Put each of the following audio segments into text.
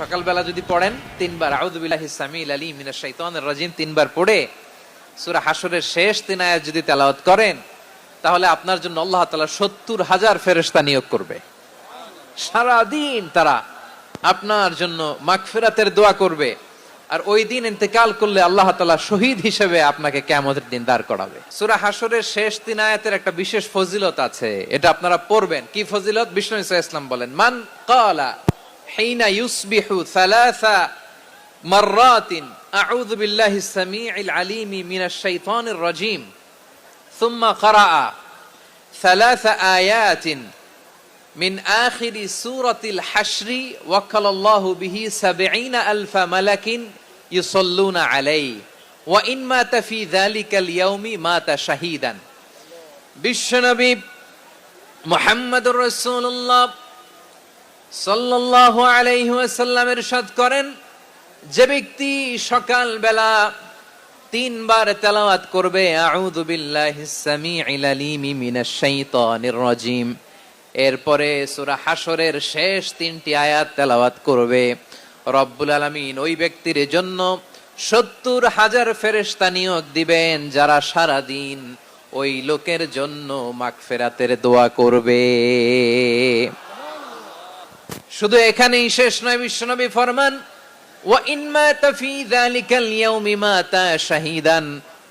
সকালবেলা যদি পড়েন, তিনবার আউদুবিল্লাহি সামিল আলী মিনাশ শাইতানির রাজিম তিনবার পড়ে সুরা হাসরের শেষ তিন আয়াত যদি তেলাওয়াত করেন, তাহলে আপনার জন্য আল্লাহ তালা সত্তর হাজার ফেরেশতা নিয়োগ করবে। সারা দিন তারা আপনার জন্য মাগফিরাতের দোয়া করবে আর ওই দিন ইন্তেকাল করলে আল্লাহ তাআলা শহীদ হিসেবে আপনাকে কিয়ামতের দিন দাঁড় করাবে। সুরা হাসরের শেষ তিন আয়াতের একটা বিশেষ ফজিলত আছে, এটা আপনারা পড়বেন। কি ফজিলত? বিষ্ণু ইসলাম বলেন, মান ক্বালা হিনা ইউসবিহু সালাসা মাররাতিন আউযু বিল্লাহি সামিউল আলিম মিনাশ শাইতানির রাজিম ثم قرأ ثلاث آيات من آخر سورة الحشر وكل الله به سبعين ألف ملك يصلون عليه وإن مات في ذلك اليوم مات شهيدا বিশ্বনবী মোহাম্মদুর রাসূলুল্লাহ সাল্লাল্লাহু আলাইহি ওয়াসাল্লাম করেন, যে ব্যক্তি সকাল বেলা তিনবার তেলাওয়াত করবে, আউযু বিল্লাহিস সামিউল আলিম মিনাশ শাইতানির রাজিম। এরপরে সূরা হাসরের শেষ তিনটি আয়াত তেলাওয়াত করবে, রব্বুল আলামিন ওই ব্যক্তির জন্য সত্তর হাজার ফেরেশতা নিয়োগ দিবেন, যারা সারা দিন ওই লোকের জন্য মাগফিরাতের দোয়া করবে। শুধু এখানেই শেষ নয়, বিশ্বনবী ফরমান, ওয়া ইন মাতা ফি যালিকাল ইয়াউমি মাতা শাহিদান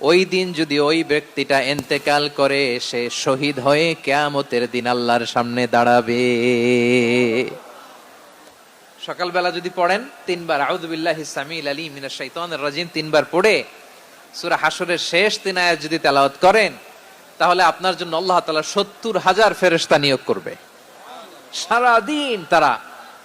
ওই দিন যদি ওই ব্যক্তিটা ইন্তেকাল করে, সে শহীদ হয়ে কিয়ামতের দিন আল্লাহর সামনে দাঁড়াবে। সকালবেলা যদি পড়েন, তিনবার, আউযু বিল্লাহি সামিল আলী মিনাশ শাইতানির রাজিম তিনবার পড়ে, সূরা হাসরের শেষ তিন আয়াত যদি তেলাওয়াত করেন, তাহলে আপনার জন্য আল্লাহ তাআলা সত্তর হাজার ফেরেশতা নিয়োগ করবে। সারা দিন তারা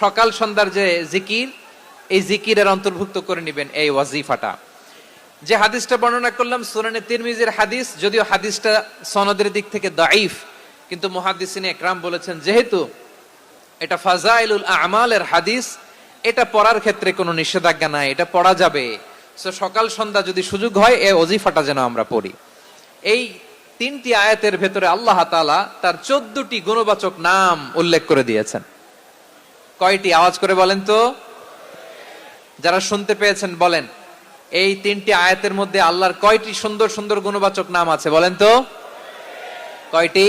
সকাল সন্ধ্যার যে জিকির, এই জিকিরের অন্তর্ভুক্ত করে নেবেন এই ওয়াজিফাটা। যে হাদিসটা বর্ণনা করলাম, সুনানে তিরমিজির হাদিস, যদিও হাদিসটা সনদের দিক থেকে দাইফ কিন্তু মুহাদ্দিসিন একরাম বলেছেন, যেহেতু এটা ফাজাইলুল আমালের হাদিস, এটা পড়ার ক্ষেত্রে কোনো নিষেধাজ্ঞা নাই, এটা পড়া যাবে। সো সকাল সন্ধ্যা যদি সুযোগ হয়, এই ওজিফাটা যেন আমরা পড়ি। এই তিনটি আয়াতের ভেতরে আল্লাহ তার চোদ্দটি গুণবাচক নাম উল্লেখ করে দিয়েছেন। কয়টি আওয়াজ করে বলেন তো? যারা শুনতে পেয়েছেন, বলেন। এই তিনটি আয়াতের মধ্যে আল্লাহর কয়টি সুন্দর সুন্দর গুণবাচক নাম আছে, বলেন তো? কয়টি?